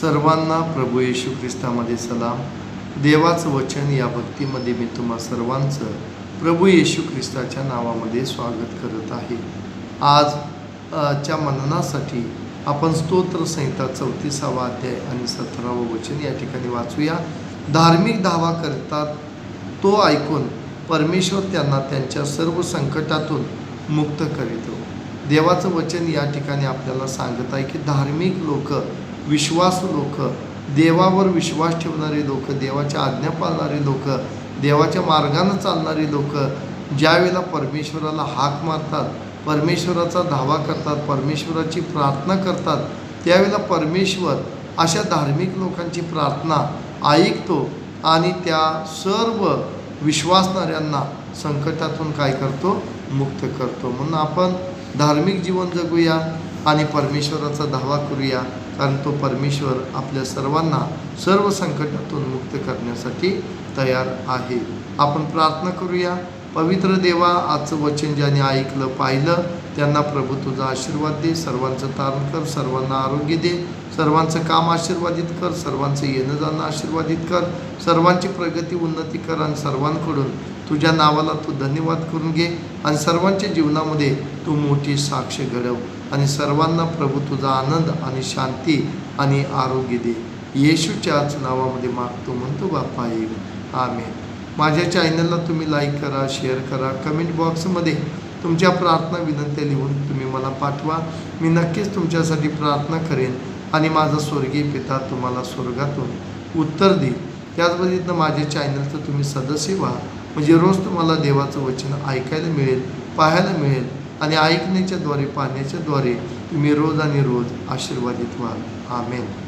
सर्वांना प्रभू येशू ख्रिस्तामध्ये सलाम. देवाचं वचन या भक्तीमध्ये मी तुम्हा सर्वांचं प्रभू येशू ख्रिस्ताच्या नावामध्ये स्वागत करत आहे. आज च्या मननासाठी आपण स्तोत्र संहिता चौतीसावा अध्याय आणि सतरावं वचन या ठिकाणी वाचूया. धार्मिक दावा करतात तो ऐकून परमेश्वर त्यांना त्यांच्या सर्व संकटातून मुक्त करीतो. देवाचं वचन या ठिकाणी आपल्याला सांगत आहे की धार्मिक लोक विश्वासू लोक देवावर विश्वास ठेवणारी लोक देवाच्या आज्ञा पाळणारे लोक देवाच्या मार्गानं चालणारी लोक ज्यावेळेला परमेश्वराला हाक मारतात परमेश्वराचा धावा करतात परमेश्वराची प्रार्थना करतात त्यावेळेला परमेश्वर अशा धार्मिक लोकांची प्रार्थना ऐकतो आणि त्या सर्व विश्वासणाऱ्यांना संकटातून काय करतो? मुक्त करतो. म्हणून आपण धार्मिक जीवन जगूया. आणि परमेश्वराचा धावा करूया कारण तो परमेश्वर आपल्या सर्वांना सर्व संकटातून मुक्त करण्यासाठी तयार आहे. आपण प्रार्थना करूया. पवित्र देवा आजचं वचन ज्याने ऐकलं पाहिलं त्यांना प्रभू तुझा आशीर्वाद दे. सर्वांचं तारण कर सर्वांना आरोग्य दे. सर्वांचं काम आशीर्वादित कर सर्वांचं येणं जाणं आशीर्वादित कर. सर्वांची प्रगती उन्नती कर आणि सर्वांकडून तुझ्या नावाला तू धन्यवाद करून घे आणि सर्वांच्या जीवनामध्ये तू मोठी साक्ष घडव. आणि सर्वांना प्रभू तुझा आनंद आणि शांती आणि आरोग्य दे. येशूच्याच नावामध्ये मागतो म्हणतो बाप्पा येईल आमेन. माझ्या चॅनलला तुम्ही लाईक करा शेअर करा. कमेंट बॉक्समध्ये तुमच्या प्रार्थना विनंत्या लिहून तुम्ही मला पाठवा. मी नक्कीच तुमच्यासाठी प्रार्थना करेन आणि माझा स्वर्गीय पिता तुम्हाला स्वर्गातून उत्तर देईल. त्याचबरोबर माझ्या चॅनलचं तुम्ही सदस्य व्हा. म्हणजे रोज तुम्हाला देवाचं वचन ऐकायला मिळेल पाहायला मिळेल. आणि ऐकण्याच्याद्वारे पाहण्याच्याद्वारे तुम्ही रोज आणि रोज आशीर्वादित व्हाल. आमेन.